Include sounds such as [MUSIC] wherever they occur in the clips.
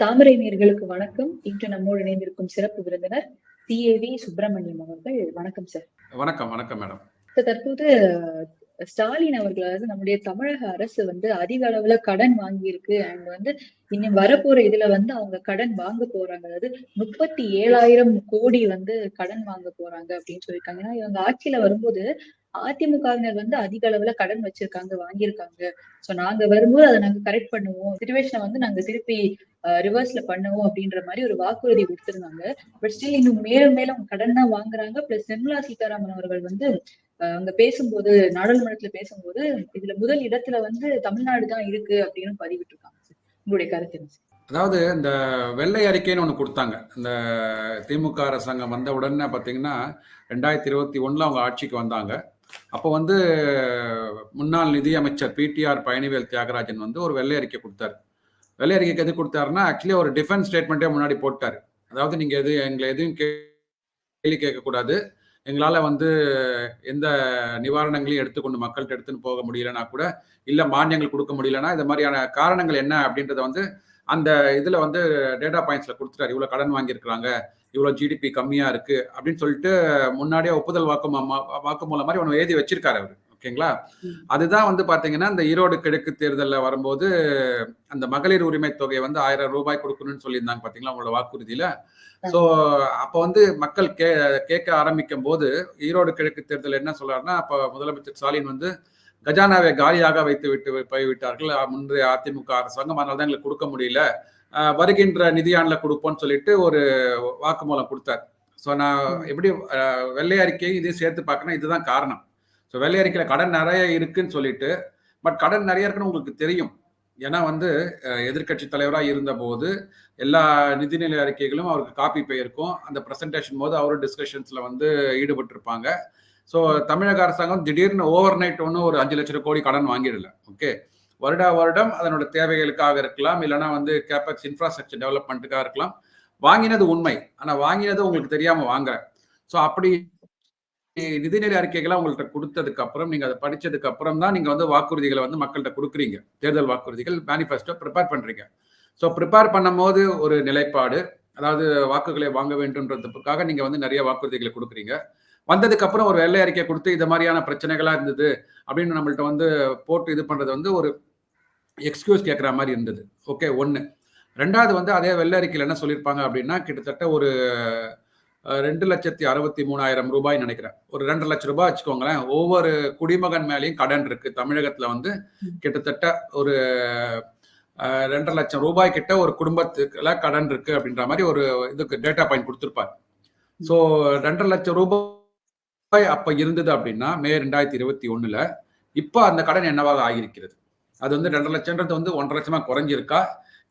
தாமரை நேர்களுக்கு வணக்கம். இன்று நம்மோடு இணைந்திருக்கும் சிறப்பு விருந்தினர் சிஏவி சுப்பிரமணியம் அவர்கள். வணக்கம் சார் வணக்கம் வணக்கம் மேடம் தற்போது ஸ்டாலின் அவர்கள் அதாவது நம்முடைய தமிழக அரசு வந்து அதிக அளவுல கடன் வாங்கியிருக்கு. அண்ட் வந்து இன்னும் வரப்போற இதுல வந்து அவங்க கடன் வாங்க போறாங்க. அதாவது முப்பத்தி ஏழாயிரம் கோடி வந்து கடன் வாங்க போறாங்க அப்படின்னு சொல்லியிருக்காங்க. ஏன்னா இவங்க ஆட்சியில வரும்போது அதிமுகவினர் வந்து அதிக அளவுல கடன் வச்சிருக்காங்க வாங்கியிருக்காங்க. சோ நாங்க வரும்போது அதை நாங்க கரெக்ட் பண்ணுவோம். சிச்சுவேஷனை வந்து நாங்க திருப்பி ரிவர்ஸ்ல பண்ணுவோம் அப்படின்ற மாதிரி ஒரு வாக்குறுதி கொடுத்திருந்தாங்க. பட் ஸ்டில் இன்னும் மேலும் மேலும் அவங்க கடன் தான் வாங்குறாங்க. பிளஸ் நிர்மலா சீதாராமன் அவர்கள் வந்து அங்க பேசும்போது நாடாளுமன்றத்துல பேசும்போது இதுல முதல் இடத்துல வந்து தமிழ்நாடு தான் இருக்கு அப்படின்னு பதிவிட்டிருக்காங்க உங்களுடைய கருத்து அதாவது இந்த வெள்ளை அறிக்கைன்னு ஒன்று கொடுத்தாங்க. இந்த திமுக அரசாங்கம் வந்த உடனே பார்த்தீங்கன்னா ரெண்டாயிரத்தி இருபத்தி ஒன்றில் அவங்க ஆட்சிக்கு வந்தாங்க. அப்போ வந்து முன்னாள் நிதியமைச்சர் பிடிஆர் பழனிவேல் தியாகராஜன் வந்து ஒரு வெள்ளை அறிக்கை கொடுத்தாரு. வெள்ளை அறிக்கைக்கு எது கொடுத்தாருன்னா ஆக்சுவலி ஒரு டிஃபென்ஸ் ஸ்டேட்மெண்ட்டே முன்னாடி போட்டார். அதாவது நீங்கள் எது எங்களை எதுவும் கேள்வி கேட்கக்கூடாது. எங்களால் வந்து எந்த நிவாரணங்களையும் எடுத்துக்கொண்டு மக்கள்கிட்ட எடுத்துன்னு போக முடியலன்னா கூட இல்லை மானியங்கள் கொடுக்க முடியலன்னா இந்த மாதிரியான காரணங்கள் என்ன அப்படின்றத வந்து அந்த இதில் வந்து டேட்டா பாயிண்ட்ஸில் கொடுத்துட்டாரு. இவ்வளோ கடன் வாங்கியிருக்கிறாங்க. இவ்வளோ ஜிடிபி கம்மியாக இருக்குது அப்படின்னு சொல்லிட்டு முன்னாடியே ஒப்புதல் வாக்கு வாக்குமூலம் மாதிரி ஒன்று எழுதி வச்சிருக்காரு அவர். ஓகேங்களா. அதுதான் வந்து பார்த்தீங்கன்னா இந்த ஈரோடு கிழக்கு தேர்தலில் வரும்போது அந்த மகளிர் உரிமை தொகையை வந்து ஆயிரம் ரூபாய் கொடுக்கணும்னு சொல்லியிருந்தாங்க பார்த்தீங்களா உங்களோட வாக்குறுதியில்? ஸோ அப்போ வந்து மக்கள் கே கேட்க ஆரம்பிக்கும் போது ஈரோடு கிழக்கு தேர்தல் என்ன சொல்றாருன்னா அப்போ முதலமைச்சர் ஸ்டாலின் வந்து கஜானாவை காலியாக வைத்து விட்டு போய்விட்டார்கள். முந்தைய அதிமுக அரசாங்கம். அதனால தான் எங்களுக்கு கொடுக்க முடியல. வருகின்ற நிதியாண்டில் கொடுப்போம்னு சொல்லிட்டு ஒரு வாக்குமூலம் கொடுத்தார். ஸோ நான் எப்படி வெள்ளை அறிக்கையும் இதையும் சேர்த்து பார்க்கணும். இதுதான் காரணம். ஸோ வெள்ளை அறிக்கையில் கடன் நிறைய இருக்குன்னு சொல்லிட்டு பட் கடன் நிறைய இருக்குன்னு உங்களுக்கு தெரியும். ஏன்னா வந்து எதிர்கட்சி தலைவராக இருந்தபோது எல்லா நிதிநிலை அறிக்கைகளும் அவருக்கு காப்பி போயிருக்கும். அந்த ப்ரெசன்டேஷன் போது அவரும் டிஸ்கஷன்ஸில் வந்து ஈடுபட்டிருப்பாங்க. ஸோ தமிழக அரசாங்கம் திடீர்னு ஓவர் நைட் ஒன்றும் ஒரு அஞ்சு லட்சம் கோடி கடன் வாங்கிடல. ஓகே வருடா வருடம் அதனோட தேவைகளுக்காக இருக்கலாம் இல்லைன்னா வந்து கேபக்ஸ் இன்ஃப்ராஸ்ட்ரக்சர் டெவலப்மெண்ட்டுக்காக இருக்கலாம். வாங்கினது உண்மை. ஆனால் வாங்கினது உங்களுக்கு தெரியாமல் வாங்குறேன். ஸோ அப்படி நிதிநிலை அறிக்கைகளை உங்கள்கிட்ட கொடுத்ததுக்கு அப்புறம் நீங்க அதை படிச்சதுக்கு அப்புறம் தான் நீங்க வந்து வாக்குறுதிகளை வந்து மக்கள்கிட்ட கொடுக்குறீங்க. தேர்தல் வாக்குறுதிகள் மேனிஃபெஸ்டோ ப்ரிப்பேர் பண்றீங்க. ஸோ ப்ரிப்பேர் பண்ணும்போது ஒரு நிலைப்பாடு. அதாவது வாக்குகளை வாங்க வேண்டும்ன்றதுக்காக நீங்க வந்து நிறைய வாக்குறுதிகளை கொடுக்குறீங்க. வந்ததுக்கு அப்புறம் ஒரு வெள்ளை அறிக்கை கொடுத்து இந்த மாதிரியான பிரச்சனைகளா இருந்தது அப்படின்னு நம்மள்ட்ட வந்து போட்டு இது பண்றது வந்து ஒரு எக்ஸ்கியூஸ் கேட்குற மாதிரி இருந்தது. ஓகே ஒன்று ரெண்டாவது வந்து அதே வெள்ளை அறிக்கையில் என்ன சொல்லியிருப்பாங்க அப்படின்னா கிட்டத்தட்ட ஒரு ரெண்டு லட்சத்தி அறுபத்தி மூணாயிரம் ரூபாய் நினைக்கிறேன். ஒரு ரெண்டு லட்சம் ரூபாய் வச்சுக்கோங்களேன். ஒவ்வொரு குடிமகன் மேலேயும் கடன் இருக்கு. தமிழகத்துல வந்து கிட்டத்தட்ட ஒரு ரெண்டரை லட்சம் ரூபாய் கிட்ட ஒரு குடும்பத்துக்குல கடன் இருக்கு அப்படின்ற மாதிரி ஒரு இதுக்கு டேட்டா பாயிண்ட் கொடுத்துருப்பார். ஸோ ரெண்டரை லட்சம் ரூபாய் அப்ப இருந்தது அப்படின்னா மே ரெண்டாயிரத்தி இருபத்தி ஒண்ணுல இப்போ அந்த கடன் என்னவாக ஆகியிருக்கிறது? அது வந்து ரெண்டரை லட்சம்ன்றது வந்து ஒன்றரை லட்சமா குறைஞ்சிருக்கா?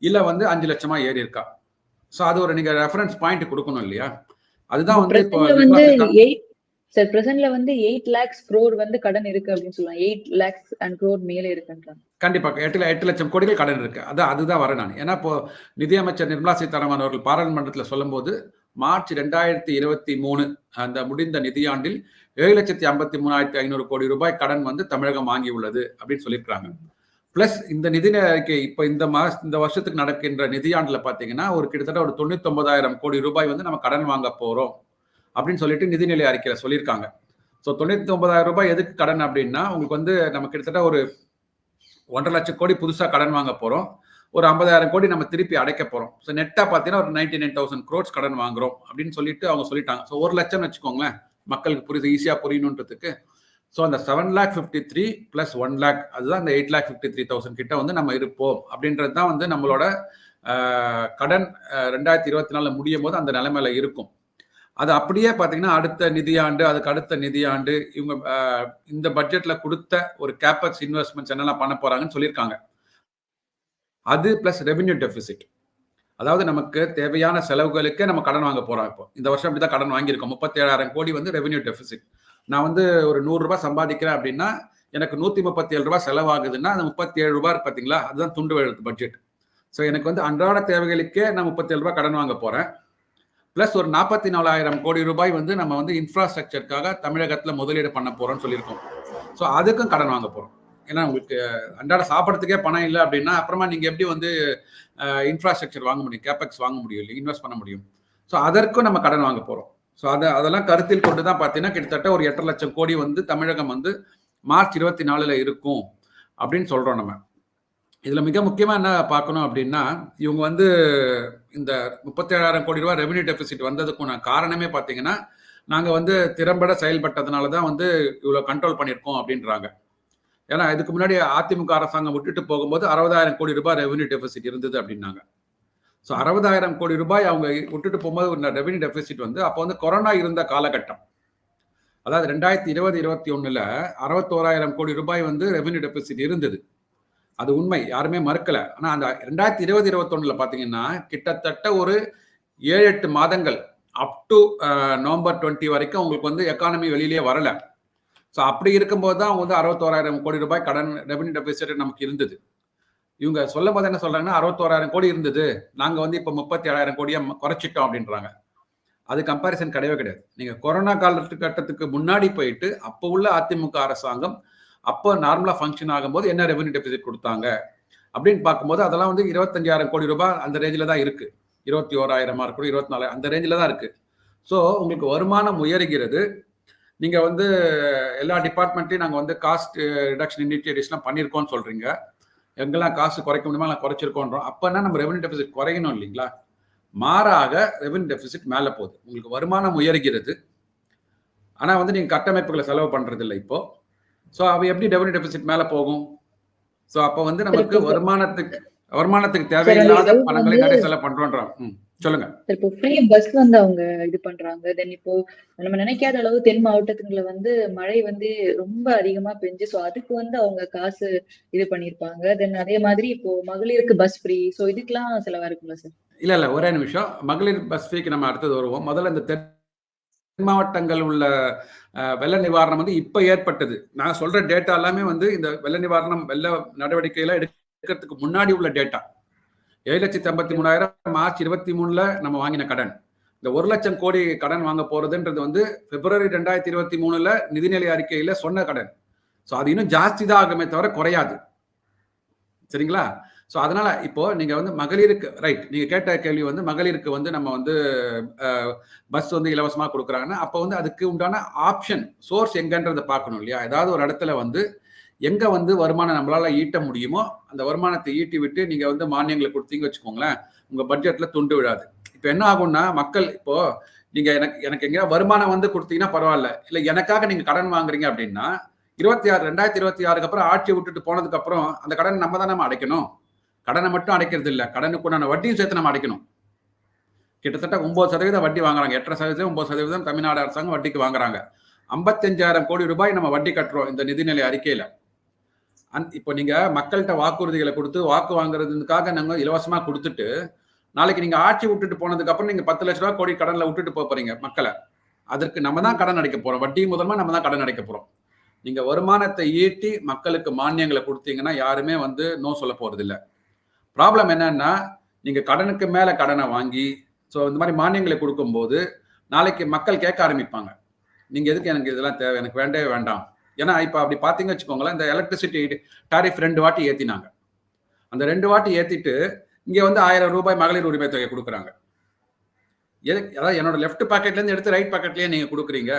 இல்ல வந்து அஞ்சு லட்சமா ஏறி இருக்கா ஸோ அது ஒரு நீங்க ரெஃபரன்ஸ் பாயிண்ட் கொடுக்கணும் இல்லையா? அதுதான் வந்து இப்போ சார் பிரசன்ட்ல வந்து எயிட் லேக்ஸ் க்ரோர் வந்து கடன் இருக்கு அப்படின்னு சொல்லலாம் எயிட் லேக்ஸ் அண்ட் க்ரோர் மேலே இருக்குன்றாங்க. கண்டிப்பா எட்டு எட்டு லட்சம் கோடிகள் கடன் இருக்கு. அதான் அதுதான் வரேன் நான். ஏன்னா இப்போ நிதியமைச்சர் நிர்மலா சீதாராமன் அவர்கள் பாராளுமன்றத்தில் சொல்லும்போது மார்ச் ரெண்டாயிரத்தி இருபத்தி மூணு அந்த முடிந்த நிதியாண்டில் ஏழு லட்சத்தி ஐம்பத்தி மூணாயிரத்தி ஐநூறு கோடி ரூபாய் கடன் வந்து தமிழகம் வாங்கி உள்ளது அப்படின்னு சொல்லியிருக்காங்க பிளஸ் இந்த நிதி அறிக்கை இப்போ இந்த மாச இந்த வருஷத்துக்கு நடக்கின்ற நிதியாண்டில் பாத்தீங்கன்னா ஒரு கிட்டத்தட்ட ஒரு தொண்ணூத்தொன்பதாயிரம் கோடி ரூபாய் வந்து நம்ம கடன் வாங்க போறோம் அப்படின்னு சொல்லிட்டு நிதிநிலை அறிக்கையில சொல்லியிருக்காங்க. ஸோ தொண்ணூத்தி ஒன்பதாயிரம் ரூபாய் எதுக்கு கடன் அப்படின்னா உங்களுக்கு வந்து நம்ம கிட்டத்தட்ட ஒரு ஒன்றரை லட்சம் கோடி புதுசாக கடன் வாங்க போகிறோம் ஒரு ஐம்பதாயிரம் கோடி நம்ம திருப்பி அடைக்க போகிறோம் ஸோ நெட்டாக பார்த்தீங்கன்னா ஒரு நைன்டி நைன் தௌசண்ட் க்ரோட்ஸ் கடன் வாங்குறோம் அப்படின்னு சொல்லிட்டு அவங்க சொல்லிட்டாங்க. ஸோ ஒரு லட்சம்னு வச்சுக்கோங்களேன். மக்களுக்கு புரியுது ஈஸியாக புரியணுன்றதுக்கு. ஸோ அந்த seven lakh fifty three plus one lakh அதுதான் அந்த eight lakh fifty three thousand கிட்ட வந்து நம்ம இருப்போம். அப்படின்றது தான் வந்து நம்மளோட கடன் ரெண்டாயிரத்தி இருபத்தி நாலில் முடியும் போது அந்த நிலைமையில இருக்கும். அது அப்படியே பார்த்தீங்கன்னா அடுத்த நிதியாண்டு அதுக்கு அடுத்த நிதியாண்டு இவங்க இந்த பட்ஜெட்டில் கொடுத்த ஒரு கேபக்ஸ் இன்வெஸ்ட்மெண்ட்ஸ் என்னெல்லாம் பண்ண போகிறாங்கன்னு சொல்லியிருக்காங்க. அது பிளஸ் ரெவென்யூ டெபிசிட் அதாவது நமக்கு தேவையான செலவுகளுக்கே நம்ம கடன் வாங்க போறோம் இப்போ. இந்த வருஷம் அப்படிதான் கடன் வாங்கியிருக்கோம். முப்பத்தேழாயிரம் கோடி வந்து ரெவென்யூ டெபிசிட் நான் வந்து ஒரு நூறுரூபா சம்பாதிக்கிறேன் அப்படின்னா எனக்கு நூத்தி முப்பத்தி ஏழு ரூபாய் செலவாகுதுன்னா அந்த முப்பத்தி ஏழு ரூபாய் பாத்தீங்களா? அதுதான் துண்டு எழுத்து பட்ஜெட் ஸோ எனக்கு வந்து அன்றாட தேவைகளுக்கே நான் முப்பத்தேழு ரூபாய் கடன் வாங்க போறேன். பிளஸ் ஒரு நாற்பத்தி நாலாயிரம் கோடி ரூபாய் வந்து நம்ம வந்து இன்ஃப்ராஸ்ட்ரக்சருக்காக தமிழகத்துல முதலீடு பண்ண போறோம்னு சொல்லியிருக்கோம். ஸோ அதுக்கும் கடன் வாங்க போறோம். ஏன்னா உங்களுக்கு அன்றாட சாப்பிட்றதுக்கே பணம் இல்லை அப்படின்னா அப்புறமா நீங்கள் எப்படி வந்து இன்ஃப்ராஸ்ட்ரக்சர் வாங்க முடியும்? கேபெக்ஸ் வாங்க முடியும் இல்லை இன்வெஸ்ட் பண்ண முடியும். ஸோ அதற்கும் நம்ம கடன் வாங்க போகிறோம் ஸோ அதை அதெல்லாம் கருத்தில் கொண்டு தான் பார்த்தீங்கன்னா கிட்டத்தட்ட ஒரு எட்டரை லட்சம் கோடி வந்து தமிழகம் வந்து மார்ச் இருபத்தி நாலில் இருக்கும் அப்படின்னு சொல்கிறோம் நம்ம. இதில் மிக முக்கியமாக என்ன பார்க்கணும் அப்படின்னா இவங்க வந்து இந்த முப்பத்தேழாயிரம் கோடி ரூபா ரெவன்யூ டெபிசிட் வந்ததுக்குன காரணமே பார்த்தீங்கன்னா நாங்கள் வந்து திறம்பட செயல்பட்டதுனால தான் வந்து இவ்வளோ கண்ட்ரோல் பண்ணியிருக்கோம் அப்படின்றாங்க. ஏன்னா இதுக்கு முன்னாடி அதிமுக அரசாங்கம் விட்டுட்டு போகும்போது அறுபதாயிரம் கோடி ரூபாய் ரெவன்யூ டெபிசிட் இருந்தது அப்படின்னாங்க. ஸோ அறுபதாயிரம் கோடி ரூபாய் அவங்க விட்டுட்டு போகும்போது ரெவன்யூ டெபிசிட் வந்து அப்போ வந்து கொரோனா இருந்த காலகட்டம். அதாவது ரெண்டாயிரத்தி இருபது இருபத்தி ஒன்றில் அறுபத்தோராயிரம் கோடி ரூபாய் வந்து ரெவன்யூ டெபிசிட் இருந்தது. அது உண்மை யாருமே மறுக்கல. ஆனால் அந்த ரெண்டாயிரத்தி இருபது இருபத்தொன்னில் பார்த்தீங்கன்னா கிட்டத்தட்ட ஒரு ஏழு எட்டு மாதங்கள் அப் டு நவம்பர் டுவெண்ட்டி வரைக்கும் உங்களுக்கு வந்து எக்கானமி வெளியிலே வரல. ஸோ அப்படி இருக்கும்போது தான் அவங்க வந்து அறுபத்தோராயிரம் கோடி ரூபாய் கடன் ரெவன்யூ டெபிசிட் நமக்கு இருந்தது. இவங்க சொல்லும் போது என்ன சொல்றாங்கன்னா அறுபத்தோராயிரம் கோடி இருந்தது. நாங்கள் வந்து இப்போ முப்பத்தி ஏழாயிரம் கோடியை குறைச்சிட்டோம் அப்படின்றாங்க. அது கம்பாரிசன் கிடையவே கிடையாது. நீங்கள் கொரோனா காலகட்டத்துக்கு முன்னாடி போயிட்டு அப்போ உள்ள அதிமுக அரசாங்கம் அப்போ நார்மலாக ஃபங்க்ஷன் ஆகும்போது என்ன ரெவன்யூ டெபிசிட் கொடுத்தாங்க? அப்படின்னு பார்க்கும்போது அதெல்லாம் வந்து இருபத்தஞ்சாயிரம் கோடி ரூபாய் அந்த ரேஞ்சில் தான் இருக்குது இருபத்தி ஓராயிரமா இருக்கணும் இருபத்தி நாலாயிரம் அந்த ரேஞ்சில் தான் இருக்குது ஸோ உங்களுக்கு வருமானம் உயர்கிறது. நீங்க வந்து எல்லா டிபார்ட்மெண்ட்லையும் நாங்கள் வந்து காஸ்ட் ரிடக்ஷன் இனிஷியேட்டிவ்ஸ்லாம் பண்ணியிருக்கோம்னு சொல்றீங்க. எங்கெல்லாம் காசு குறைக்க முடியுமா நான் குறைச்சிருக்கோன்றோம். அப்போனா நம்ம ரெவன்யூ டெபிசிட் குறையணும் இல்லைங்களா? மாறாக ரெவன்யூ டெபிசிட் மேலே போகுது. உங்களுக்கு வருமானம் உயர்கிறது. ஆனால் வந்து நீங்கள் கட்டமைப்புகளை செலவு பண்ணுறது இல்லை இப்போ. ஸோ அவ எப்படி ரெவன்யூ டெபிசிட் மேலே போகும்? ஸோ அப்போ வந்து நமக்கு வருமானத்துக்கு வருமானத்துக்கு தேவையில்லாத பணங்களை நிறைய செலவு பண்றோன்றான் சொல்லுங்க. இப்போ ஃப்ரீ பஸ் வந்து அவங்க இது பண்றாங்க. தென் இப்போ நம்ம நினைக்காத அளவு தென் மாவட்டத்துங்களை வந்து மழை வந்து ரொம்ப அதிகமா பெஞ்சு ஸோ அதுக்கு வந்து அவங்க காசு இது பண்ணிருப்பாங்க தென் அதே மாதிரி இப்போ மகளிருக்கு பஸ் ஃப்ரீ ஸோ இதுக்கெல்லாம் செலவா இருக்குல்ல சார் இல்ல இல்ல ஒரே நிமிஷம். மகளிர் பஸ் ஃப்ரீக்கு நம்ம அடுத்தது வருவோம். முதல்ல இந்த தென் மாவட்டங்கள் உள்ள வெள்ள நிவாரணம் வந்து இப்ப ஏற்பட்டது. நான் சொல்ற டேட்டா எல்லாமே வந்து இந்த வெள்ள நிவாரணம் வெள்ள நடவடிக்கையில இருக்கிறதுக்கு முன்னாடி உள்ள டேட்டா ஏழு லட்சத்தி ஐம்பத்தி மூணாயிரம் மார்ச் இருபத்தி மூணுல நம்ம வாங்கின கடன். இந்த ஒரு லட்சம் கோடி கடன் வாங்க போறதுன்றது வந்து பிப்ரவரி ரெண்டாயிரத்தி இருபத்தி மூணுல நிதிநிலை அறிக்கையில சொன்ன கடன். ஸோ அது இன்னும் ஜாஸ்தி தான் ஆகுமே தவிர குறையாது. சரிங்களா? ஸோ அதனால இப்போ நீங்க வந்து மகளிருக்கு ரைட் நீங்க கேட்ட கேள்வி வந்து மகளிருக்கு வந்து நம்ம வந்து பஸ் வந்து இலவசமாக கொடுக்குறாங்கன்னா அப்போ வந்து அதுக்கு உண்டான ஆப்ஷன் சோர்ஸ் எங்கன்றதை பார்க்கணும் இல்லையா? ஏதாவது ஒரு இடத்துல வந்து எங்க வந்து வருமானம் நம்மளால ஈட்ட முடியுமோ அந்த வருமானத்தை ஈட்டி விட்டு நீங்க வந்து மானியங்களை கொடுத்தீங்க வச்சுக்கோங்களேன் உங்க பட்ஜெட்ல துண்டு விழாது. இப்போ என்ன ஆகும்னா மக்கள் இப்போ நீங்க எனக்கு எனக்கு எங்க வருமானம் வந்து கொடுத்தீங்கன்னா பரவாயில்ல. இல்ல எனக்காக நீங்க கடன் வாங்குறீங்க அப்படின்னா இருபத்தி ஆறு ரெண்டாயிரத்தி இருபத்தி ஆறுக்கு அப்புறம் ஆட்சி விட்டுட்டு போனதுக்கு அப்புறம் அந்த கடன் நம்ம தான் நம்ம அடைக்கணும். கடனை மட்டும் அடைக்கிறது இல்லை. கடனுக்குண்டான வட்டியும் சேர்த்து நம்ம அடைக்கணும். கிட்டத்தட்ட ஒன்பது சதவீதம் வட்டி வாங்குறாங்க. எட்டரை சதவீதம் ஒன்பது சதவீதம் தமிழ்நாடு அரசாங்கம் வட்டிக்கு வாங்குறாங்க. ஐம்பத்தஞ்சாயிரம் கோடி ரூபாய் நம்ம வட்டி கட்டுறோம் இந்த நிதிநிலை அறிக்கையில. அந் இப்போ நீங்க மக்கள்கிட்ட வாக்குறுதிகளை கொடுத்து வாக்கு வாங்குறதுக்காக நாங்கள் இலவசமா கொடுத்துட்டு நாளைக்கு நீங்க ஆட்சி விட்டுட்டு போனதுக்கு அப்புறம் நீங்க பத்து லட்ச ரூபா கோடி கடன்ல விட்டுட்டு போறீங்க மக்களை. அதற்கு நம்ம தான் கடன் அடைக்க போறோம். வட்டி முதல்மா நம்ம தான் கடன் அடைக்க போறோம். நீங்க வருமானத்தை ஈட்டி மக்களுக்கு மானியங்களை கொடுத்தீங்கன்னா யாருமே வந்து நோ சொல்ல போறது இல்லை ப்ராப்ளம் என்னன்னா நீங்க கடனுக்கு மேல கடனை வாங்கி ஸோ இந்த மாதிரி மானியங்களை கொடுக்கும்போது நாளைக்கு மக்கள் கேட்க ஆரம்பிப்பாங்க. நீங்க எதுக்கு எனக்கு இதெல்லாம் தேவை? எனக்கு வேண்டவே வேண்டாம். ஏன்னா இப்போ அப்படி பார்த்தீங்க வச்சுக்கோங்களேன் இந்த எலக்ட்ரிசிட்டி டாரிஃப் ரெண்டு வாட்டி ஏற்றினாங்க அந்த ரெண்டு வாட்டி ஏற்றிட்டு இங்கே வந்து ஆயிரம் ரூபாய் மகளிர் உரிமை தொகை கொடுக்குறாங்க. எது அதாவது என்னோட லெஃப்ட் பாக்கெட்லேருந்து எடுத்து ரைட் பாக்கெட்லேயே நீங்கள் கொடுக்குறீங்க.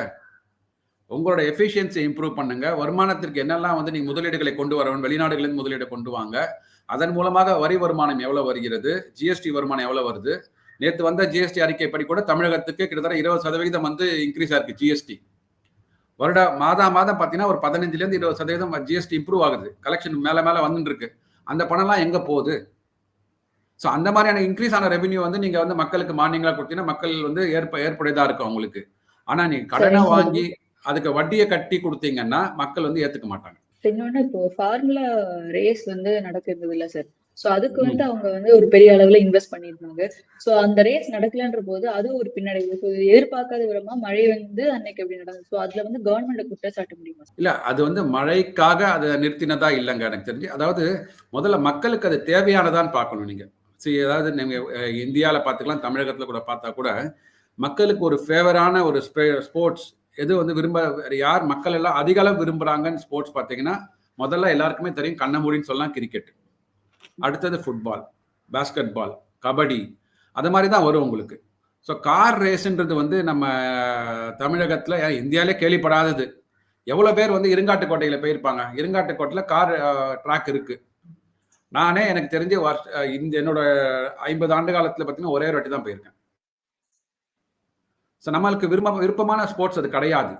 உங்களோட எஃபிஷியன்சி இம்ப்ரூவ் பண்ணுங்க. வருமானத்திற்கு என்னெல்லாம் வந்து நீங்கள் முதலீடுகளை கொண்டு வரணும் வெளிநாடுகளிலிருந்து முதலீடு கொண்டு வாங்க. அதன் மூலமாக வரி வருமானம் எவ்வளோ வருகிறது ஜிஎஸ்டி வருமானம் எவ்வளோ வருது? நேற்று வந்த ஜிஎஸ்டி அறிக்கைப்படி கூட தமிழகத்துக்கு கிட்டத்தட்ட இருபது சதவீதம் வந்து இன்க்ரீஸ் ஆயிருக்கு ஜிஎஸ்டி வருட மாதா மாதம் பார்த்தீங்கன்னா ஒரு பதினஞ்சுலேருந்து இருபது சதவீதம் ஜிஎஸ்டி இம்ப்ரூவ் ஆகுது. கலெக்ஷன் மேலே மேலே வந்துட்டு இருக்கு. அந்த பணம்லாம் எங்கே போகுது? ஸோ அந்த மாதிரியான இன்க்ரீஸ் ஆன ரெவன்யூ வந்து நீங்கள் வந்து மக்களுக்கு மானியங்களாக கொடுத்தீங்கன்னா மக்கள் வந்து ஏற்ப ஏற்புடையதாக இருக்கும் அவங்களுக்கு. ஆனால் நீங்கள் கடனை வாங்கி அதுக்கு வட்டியை கட்டி கொடுத்தீங்கன்னா மக்கள் வந்து ஏற்றுக்க மாட்டாங்க. இன்னொன்னு இப்போ ஃபார்முலா ரேஸ் வந்து நடக்கிறது இல்ல சார் சோ அதுக்கு வந்து அவங்க வந்து ஒரு பெரிய அளவுல இன்வெஸ்ட் பண்ணிருந்தாங்க சோ அந்த ரேஸ் நடக்கலன்ற போது அது ஒரு பின்னடைவு ஸோ எதிர்பார்க்காத விதமா மழை வந்து அன்னைக்கு அப்படி நடந்தது. சோ அதுல வந்து கவர்மெண்ட் குற்றம் சாட்ட முடியுமா? இல்ல அது வந்து மழைக்காக அதை நிறுத்தினதா இல்லைங்க எனக்கு தெரிஞ்சு. அதாவது முதல்ல மக்களுக்கு அது தேவையானதான்னு பார்க்கணும் நீங்க. சரி அதாவது நீங்க இந்தியாவில் பார்த்துக்கலாம் தமிழகத்தில் கூட பார்த்தா கூட மக்களுக்கு ஒரு ஃபேவரான ஒரு ஸ்போர்ட்ஸ் எது வந்து விரும்ப யார் மக்கள் எல்லாம் அதிக அளவு விரும்புறாங்கன்னு ஸ்போர்ட்ஸ் பார்த்தீங்கன்னா முதல்ல எல்லாருக்குமே தெரியும் கண்ணமூடின்னு சொல்லலாம் கிரிக்கெட் அடுத்தது ஃபுட்பால் பேஸ்கெட் பால் கபடி. அது மாதிரி தான் வரும் உங்களுக்கு. ஸோ கார் ரேஸுன்றது வந்து நம்ம தமிழகத்தில் இந்தியாவிலே கேள்விப்படாதது. எவ்வளோ பேர் வந்து இருங்காட்டுக்கோட்டையில் போயிருப்பாங்க. இருங்காட்டுக்கோட்டையில் கார் ட்ராக் இருக்குது நானே எனக்கு தெரிஞ்ச வருஷ இந்த என்னோட ஐம்பது ஆண்டு காலத்தில் பார்த்தீங்கன்னா ஒரே ஒரு வாட்டி தான் போயிருக்கேன். ஸோ நம்மளுக்கு விரும்ப விருப்பமான ஸ்போர்ட்ஸ் அது கிடையாது.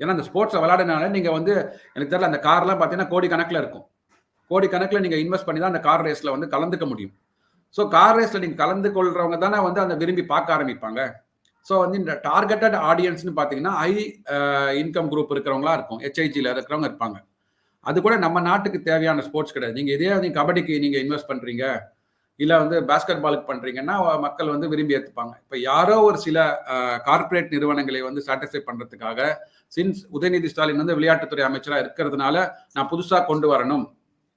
ஏன்னா அந்த ஸ்போர்ட்ஸை விளையாடினால நீங்கள் வந்து எனக்கு தெரியல அந்த கார்லாம் பார்த்தீங்கன்னா கோடி கணக்கில் இருக்கும். கோடி கணக்கில் நீங்கள் இன்வெஸ்ட் பண்ணி தான் அந்த கார் ரேஸில் வந்து கலந்துக்க முடியும். ஸோ கார் ரேஸில் நீங்கள் கலந்து கொள்றவங்க தானே வந்து அந்த விரும்பி பார்க்க ஆரம்பிப்பாங்க. ஸோ வந்து இந்த டார்கெட்டட் ஆடியன்ஸ்னு பார்த்தீங்கன்னா ஹை இன்கம் குரூப் இருக்கிறவங்களா இருக்கும். ஹெச்ஐஜியில் இருக்கிறவங்க இருப்பாங்க. அது கூட நம்ம நாட்டுக்கு தேவையான ஸ்போர்ட்ஸ் கிடையாது. நீங்கள் இதே நீங்கள் கபடிக்கு நீங்கள் இன்வெஸ்ட் பண்ணுறீங்க இல்லை வந்து பேஸ்கெட் பாலுக்கு பண்ணுறீங்கன்னா மக்கள் வந்து விரும்பி ஏற்றுப்பாங்க இப்போ யாரோ ஒரு சில கார்ப்பரேட் நிறுவனங்களை வந்து சாட்டிஸ்ஃபை பண்ணுறதுக்காக சின்ஸ் உதயநிதி ஸ்டாலின் வந்து விளையாட்டுத்துறை அமைச்சராக இருக்கிறதுனால நான் புதுசாக கொண்டு வரணும்.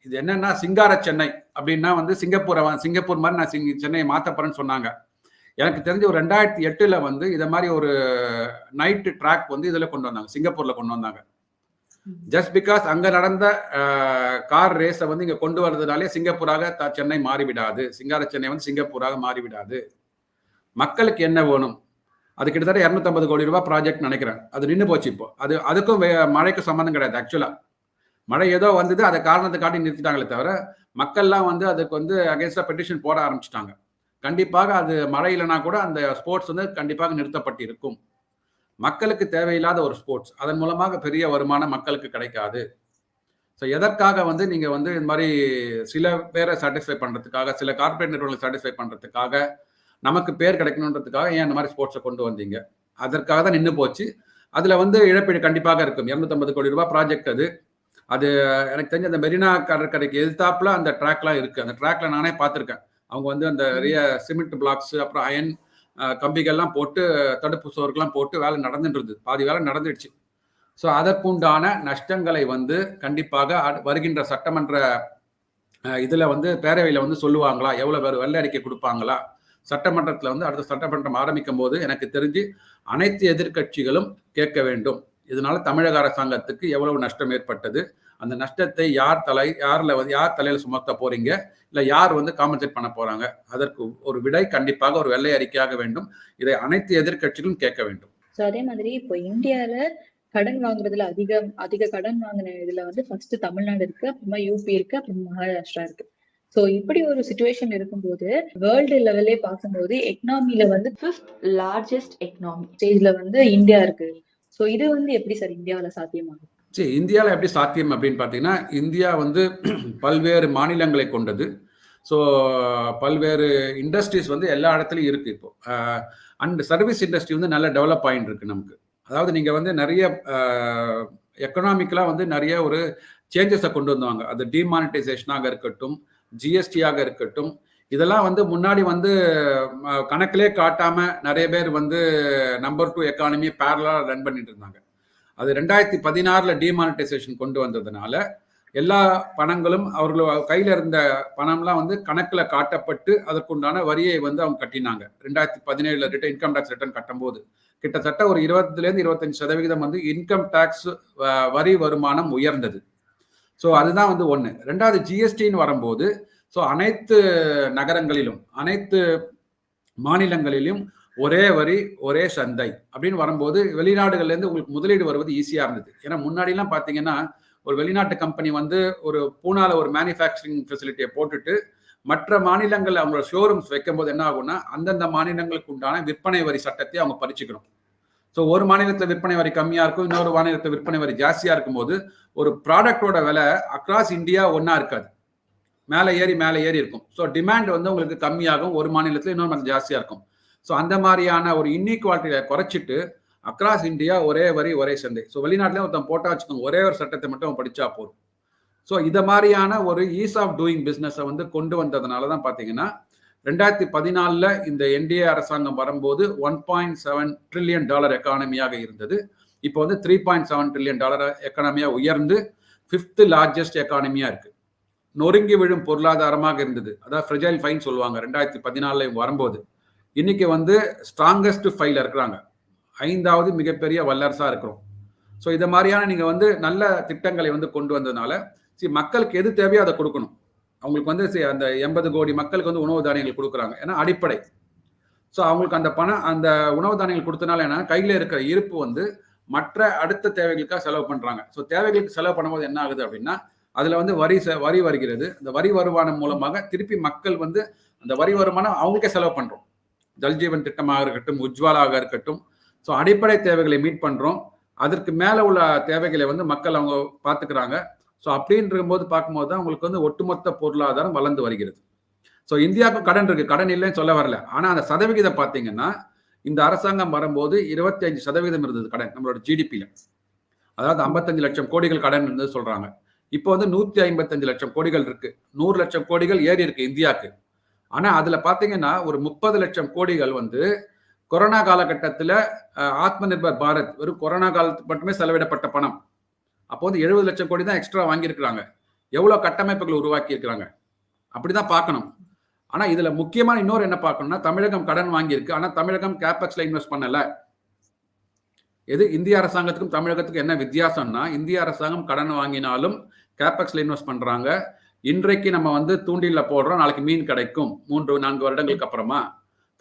இது என்னன்னா சிங்கார சென்னை அப்படின்னா வந்து சிங்கப்பூரை சிங்கப்பூர் மாதிரி நான் சிங் சென்னையை மாற்றப்படுறேன்னு சொன்னாங்க. எனக்கு தெரிஞ்ச ஒரு ரெண்டாயிரத்தி எட்டில் வந்து இதை மாதிரி ஒரு நைட்டு ட்ராக் வந்து இதில் கொண்டு வந்தாங்க சிங்கப்பூரில் கொண்டு வந்தாங்க. ஜஸ்ட் பிகாஸ் அங்கே நடந்த கார் ரேஸை வந்து இங்கே கொண்டு வர்றதுனாலே சிங்கப்பூராக த சென்னை மாறிவிடாது. சிங்கார சென்னை வந்து சிங்கப்பூராக மாறிவிடாது. மக்களுக்கு என்ன வேணும்? அது கிட்டத்தட்ட இரநூத்தம்பது கோடி ரூபாய் ப்ராஜெக்ட் நினைக்கிறேன். அது நின்று போச்சு இப்போ. அது அதுக்கும் மழைக்கு சம்மந்தம் கிடையாது ஆக்சுவலாக மழை ஏதோ வந்தது அதை காரணத்தை காட்டி நிறுத்திட்டாங்களே தவிர மக்கள்லாம் வந்து அதுக்கு வந்து அகேன்ஸ்டாக பெட்டிஷன் போட ஆரம்பிச்சிட்டாங்க. கண்டிப்பாக அது மழை இல்லைனா கூட அந்த ஸ்போர்ட்ஸ் வந்து கண்டிப்பாக நிறுத்தப்பட்டிருக்கும். மக்களுக்கு தேவையில்லாத ஒரு ஸ்போர்ட்ஸ் அதன் மூலமாக பெரிய வருமானம் மக்களுக்கு கிடைக்காது. ஸோ எதற்காக வந்து நீங்கள் வந்து இந்த மாதிரி சில பேரை சாட்டிஸ்ஃபை பண்ணுறதுக்காக சில கார்பரேட் நிறுவனங்களை சாட்டிஸ்ஃபை பண்ணுறதுக்காக நமக்கு பேர் கிடைக்கணுன்றதுக்காக ஏன் இந்த மாதிரி ஸ்போர்ட்ஸை கொண்டு வந்தீங்க? அதற்காக தான் நின்று போச்சு. அதில் வந்து இழப்பீடு கண்டிப்பாக இருக்கும். இரநூத்தம்பது கோடி ரூபாய் ப்ராஜெக்ட் அது. அது எனக்கு தெரிஞ்ச அந்த மெரினா கடற்கரைக்கு எதிர்த்தாப்புல அந்த ட்ராக்லாம் இருக்கு. அந்த ட்ராக்ல நானே பார்த்துருக்கேன். அவங்க வந்து அந்த நிறைய சிமெண்ட் பிளாக்ஸ் அப்புறம் அயன் கம்பிகள்லாம் போட்டு தடுப்பு சோறுக்கெல்லாம் போட்டு வேலை நடந்துட்டு பாதி வேலை நடந்துடுச்சு. ஸோ அதற்குண்டான நஷ்டங்களை வந்து கண்டிப்பாக வருகின்ற சட்டமன்ற இதில் வந்து பேரவையில் வந்து சொல்லுவாங்களா? எவ்வளோ பேர் வெள்ளை அறிக்கை கொடுப்பாங்களா? சட்டமன்றத்தில் வந்து அடுத்த சட்டமன்றம் ஆரம்பிக்கும் போது எனக்கு தெரிஞ்சு அனைத்து எதிர்கட்சிகளும் கேட்க வேண்டும். இதனால தமிழக அரசாங்கத்துக்கு எவ்வளவு நஷ்டம் ஏற்பட்டது? அந்த நஷ்டத்தை யார் தலை யாரில் வந்து யார் தலையில் சுமத்த போறீங்க? இல்லை யார் வந்து காம்பன்சேட் பண்ண போறாங்க? அதற்கு ஒரு விடை கண்டிப்பாக ஒரு வெள்ளை அறிக்கையாக வேண்டும். இதை அனைத்து எதிர்கட்சிகளும் கேட்க வேண்டும். ஸோ அதே மாதிரி இப்போ இந்தியால கடன் வாங்குறதுல அதிக அதிக கடன் வாங்கின இதுல வந்து ஃபர்ஸ்ட் தமிழ்நாடு இருக்கு அப்புறமா யூபி இருக்கு அப்புறம் மகாராஷ்டிரா இருக்கு. சோ இப்படி ஒரு சுச்சுவேஷன் இருக்கும்போது வேர்ல்டு லெவலே பார்க்கும்போது எக்கனாமில வந்து ஃபிஃப்த் லார்ஜஸ்ட் எக்கனாமி ஸ்டேஜ்ல வந்து இந்தியா இருக்கு. சோ இது வந்து எப்படி சார் இந்தியாவில் சாத்தியமாகும் சரி இந்தியாவில் எப்படி சாத்தியம் அப்படின்னு பார்த்தீங்கன்னா இந்தியா வந்து [CLEARS THROAT] பல்வேறு மாநிலங்களை கொண்டது. ஸோ பல்வேறு இண்டஸ்ட்ரீஸ் வந்து எல்லா இடத்துலையும் இருக்குது இப்போ. அண்ட் சர்வீஸ் இண்டஸ்ட்ரி வந்து நல்லா டெவலப் ஆகிட்டு இருக்கு நமக்கு. அதாவது நீங்கள் வந்து நிறைய எக்கனாமிக்கலாக வந்து நிறைய ஒரு சேஞ்சஸை கொண்டு வந்தாங்க அது டிமானிட்டைசேஷனாக இருக்கட்டும் ஜிஎஸ்டியாக இருக்கட்டும் இதெல்லாம் வந்து முன்னாடி வந்து கணக்கிலே காட்டாமல் நிறைய பேர் வந்து நம்பர் டூ எக்கானமி பேரலாக ரன் பண்ணிட்டு இருந்தாங்க. அது ரெண்டாயிரத்தி பதினாறில் டிமானிட்டைசேஷன் கொண்டு வந்ததுனால எல்லா பணங்களும் அவர்கள் கையில் இருந்த பணம்லாம் வந்து கணக்கில் காட்டப்பட்டு அதற்குண்டான வரியை வந்து அவங்க கட்டினாங்க. ரெண்டாயிரத்தி பதினேழுல ரிட்டர்ன் இன்கம் டேக்ஸ் ரிட்டர்ன் கட்டும்போது. கிட்டத்தட்ட ஒரு இருபதுலேருந்து இருபத்தஞ்சு சதவிகிதம் வந்து இன்கம் டேக்ஸ் வரி வருமானம் உயர்ந்தது. ஸோ அதுதான் வந்து ஒன்று ரெண்டாவது ஜிஎஸ்டின்னு வரும்போது ஸோ அனைத்து நகரங்களிலும் அனைத்து மாநிலங்களிலும் ஒரே வரி ஒரே சந்தை அப்படின்னு வரும்போது வெளிநாடுகள்லேருந்து உங்களுக்கு முதலீடு வருவது ஈஸியாக இருந்தது. ஏன்னா முன்னாடிலாம் பார்த்தீங்கன்னா ஒரு வெளிநாட்டு கம்பெனி வந்து ஒரு பூனால ஒரு மேனுஃபேக்சரிங் ஃபெசிலிட்டியை போட்டுட்டு மற்ற மாநிலங்கள் அவங்களோட ஷோரூம்ஸ் வைக்கும் போது என்ன ஆகும்னா அந்தந்த மாநிலங்களுக்கு உண்டான விற்பனை வரி சட்டத்தை அவங்க பறிச்சுக்கணும். ஸோ ஒரு மாநிலத்தில் விற்பனை வரி கம்மியாக இருக்கும் இன்னொரு மாநிலத்தில் விற்பனை வரி ஜாஸ்தியாக இருக்கும்போது ஒரு ப்ராடக்டோட விலை அக்ராஸ் இந்தியா ஒன்றா இருக்காது. மேலே ஏறி மேலே ஏறி இருக்கும். ஸோ டிமாண்ட் வந்து உங்களுக்கு கம்மியாகும் ஒரு மாநிலத்தில் இன்னொரு மாநிலம் ஜாஸ்தியாக இருக்கும். ஸோ அந்த மாதிரியான ஒரு இன்இக்வாலிட்டியை குறைச்சிட்டு அக்ராஸ் இந்தியா ஒரே வரி ஒரே சந்தை. ஸோ வெளிநாட்டிலே ஒருத்தன் போட்டா வச்சுக்கோங்க ஒரே ஒரு சட்டத்தை மட்டும் படித்தா போதும். ஸோ இதை மாதிரியான ஒரு ஈஸ் ஆஃப் டூயிங் பிஸ்னஸை வந்து கொண்டு வந்ததுனால தான் பார்த்தீங்கன்னா ரெண்டாயிரத்தி பதினாலில் இந்த என்டிஏ அரசாங்கம் வரும்போது one point seven trillion dollar எக்கானமியாக இருந்தது. இப்போ வந்து three point seven trillion dollar எக்கானமியாக உயர்ந்து ஃபிஃப்த்து லார்ஜஸ்ட் எக்கானமியாக இருக்குது நொறுங்கி விழும் பொருளாதாரமாக இருந்தது. அதாவது ஃப்ரெஜைல் ஃபைன் சொல்லுவாங்க ரெண்டாயிரத்தி பதினாலில் வரும்போது. இன்னைக்கு வந்து ஸ்ட்ராங்கஸ்ட் ஃபைல இருக்கிறாங்க. ஐந்தாவது மிகப்பெரிய வல்லரசா இருக்கிறோம். ஸோ இதை மாதிரியான நீங்க வந்து நல்ல திட்டங்களை வந்து கொண்டு வந்ததுனால சரி மக்களுக்கு எது தேவையோ அதை கொடுக்கணும். அவங்களுக்கு வந்து அந்த எண்பது கோடி மக்களுக்கு வந்து உணவு தானியங்கள் கொடுக்குறாங்க. ஏன்னா அடிப்படை. ஸோ அவங்களுக்கு அந்த பணம் அந்த உணவு தானியங்கள் கொடுத்தனால என்ன கையில் இருக்கிற இருப்பு வந்து மற்ற அடுத்த தேவைகளுக்காக செலவு பண்ணுறாங்க ஸோ தேவைகளுக்கு செலவு பண்ணும்போது என்ன ஆகுது அப்படின்னா அதில் வந்து வரி வரி வருகிறது. அந்த வரி வருமானம் மூலமாக திருப்பி மக்கள் வந்து அந்த வரி வருமானம் அவங்களுக்கே செலவு பண்ணுறோம் ஜல்ஜீவன் திட்டமாக இருக்கட்டும் உஜ்வாலாக இருக்கட்டும். ஸோ அடிப்படை தேவைகளை மீட் பண்ணுறோம் அதற்கு மேலே உள்ள தேவைகளை வந்து மக்கள் அவங்க பார்த்துக்கிறாங்க. ஸோ அப்படின்ற போது பார்க்கும்போது தான் உங்களுக்கு வந்து ஒட்டுமொத்த பொருளாதாரம் வளர்ந்து வருகிறது. ஸோ இந்தியாவுக்கு கடன் இருக்குது கடன் இல்லைன்னு சொல்ல வரல. ஆனால் அந்த சதவிகிதம் பார்த்தீங்கன்னா இந்த அரசாங்கம் வரும்போது 25% சதவீதம் இருந்தது கடன் நம்மளோட ஜிடிபியில் அதாவது 55 லட்சம் கோடிகள் கடன் இருந்தது சொல்கிறாங்க இப்போ வந்து நூற்றி ஐம்பத்தஞ்சு லட்சம் கோடிகள் இருக்குது நூறு லட்சம் கோடிகள் ஏறி இருக்குது இந்தியாவுக்கு. ஆனா அதுல பாத்தீங்கன்னா ஒரு முப்பது லட்சம் கோடிகள் வந்து கொரோனா காலகட்டத்தில் ஆத்ம நிர்பர் பாரத் வெறும் கொரோனா காலத்துக்கு மட்டுமே செலவிடப்பட்ட பணம். அப்போ வந்து எழுபது லட்சம் கோடி தான் எக்ஸ்ட்ரா வாங்கியிருக்கிறாங்க. எவ்வளோ கட்டமைப்புகள் உருவாக்கி இருக்கிறாங்க அப்படிதான் பார்க்கணும். ஆனால் இதில் முக்கியமான இன்னொரு என்ன பார்க்கணும்னா தமிழகம் கடன் வாங்கியிருக்கு. ஆனால் தமிழகம் கேபெக்ஸில் இன்வெஸ்ட் பண்ணலை. எது? இந்திய அரசாங்கத்துக்கும் தமிழகத்துக்கும் என்ன வித்தியாசம்னா இந்திய அரசாங்கம் கடன் வாங்கினாலும் கேபெக்ஸில் இன்வெஸ்ட் பண்ணுறாங்க இன்றைக்கு நம்ம வந்து தூண்டில போடுறோம் நாளைக்கு மீன் கிடைக்கும். மூன்று நான்கு வருடங்களுக்கு அப்புறமா.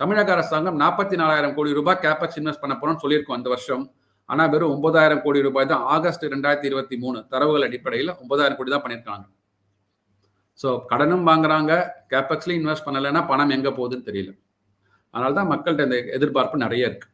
தமிழக அரசாங்கம் நாற்பத்தி நாலாயிரம் கோடி ரூபாய் கேபக்ஸ் இன்வெஸ்ட் பண்ண போறோம்னு சொல்லியிருக்கோம் அந்த வருஷம். ஆனா வெறும் ஒன்பதாயிரம் கோடி ரூபாய் தான் ஆகஸ்ட் ரெண்டாயிரத்தி இருபத்தி மூணு தரவுகள் அடிப்படையில் ஒன்பதாயிரம் கோடி தான் பண்ணியிருக்காங்க. ஸோ கடனும் வாங்குறாங்க கேபக்ஸ்லையும் இன்வெஸ்ட் பண்ணலைன்னா பணம் எங்க போகுதுன்னு தெரியல. அதனால தான் மக்கள்கிட்ட இந்த எதிர்பார்ப்பு நிறைய இருக்கு.